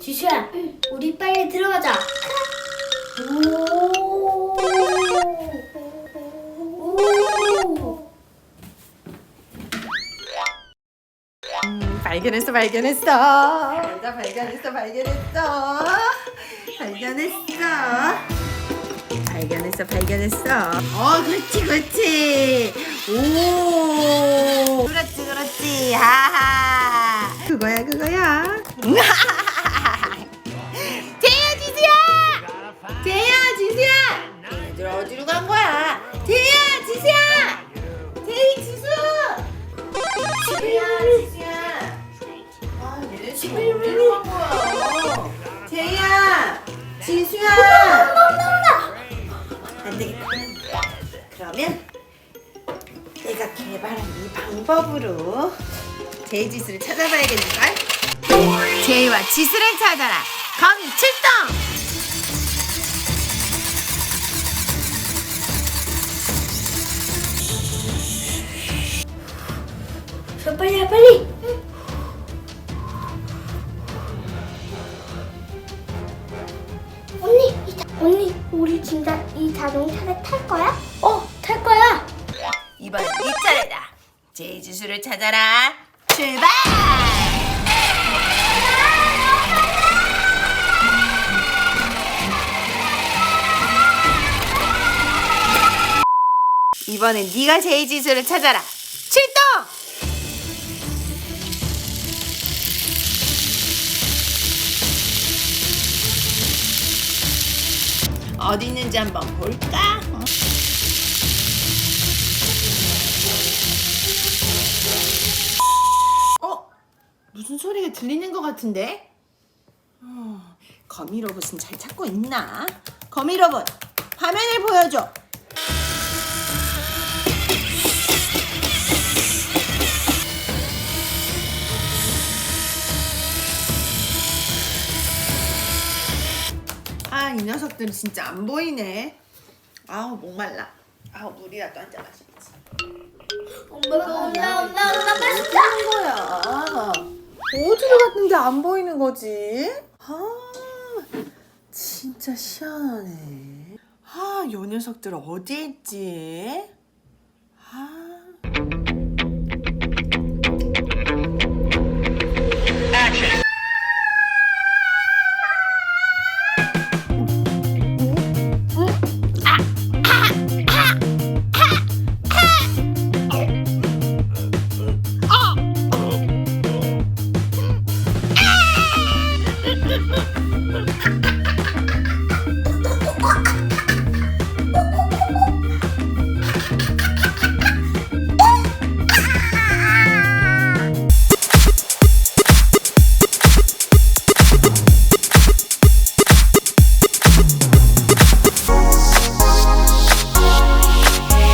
지수야, 우리 빨리 들어가자. 오. 오. 음, 발견했어 발견했어 나 발견했어 발견했어 발견했어 발견했어 발견했어 어 그렇지 그렇지 오 거야 제이야 지수야. 안 되겠다. 그러면 내가 개발한 이 방법으로 제이 지수를 찾아봐야겠는걸? 제이와 지수를 찾아라. 거미 출동! 저 빨리 해, 빨리. 언니, 우리 진짜 이 자동차를 탈 거야? 어, 탈 거야. 이번엔 네 차례다. 제이지수를 찾아라. 출발! 이번엔 네가 제이지수를 찾아라. 출동! 어디 있는지 한번 볼까? 어? 무슨 소리가 들리는 것 같은데? 어, 거미 로봇은 잘 찾고 있나? 거미 로봇, 화면을 보여줘. 이 녀석들은 진짜 안 보이네. 아우, 목말라. 아우, 물이라도 한 잔 마셔야지. 엄마가 온다, 온다, 온다, 맛있다. 하는 거야? 어디로 갔는데 안 보이는 거지? 아, 진짜 희한하네. 아, 요 녀석들 어디 있지? 아,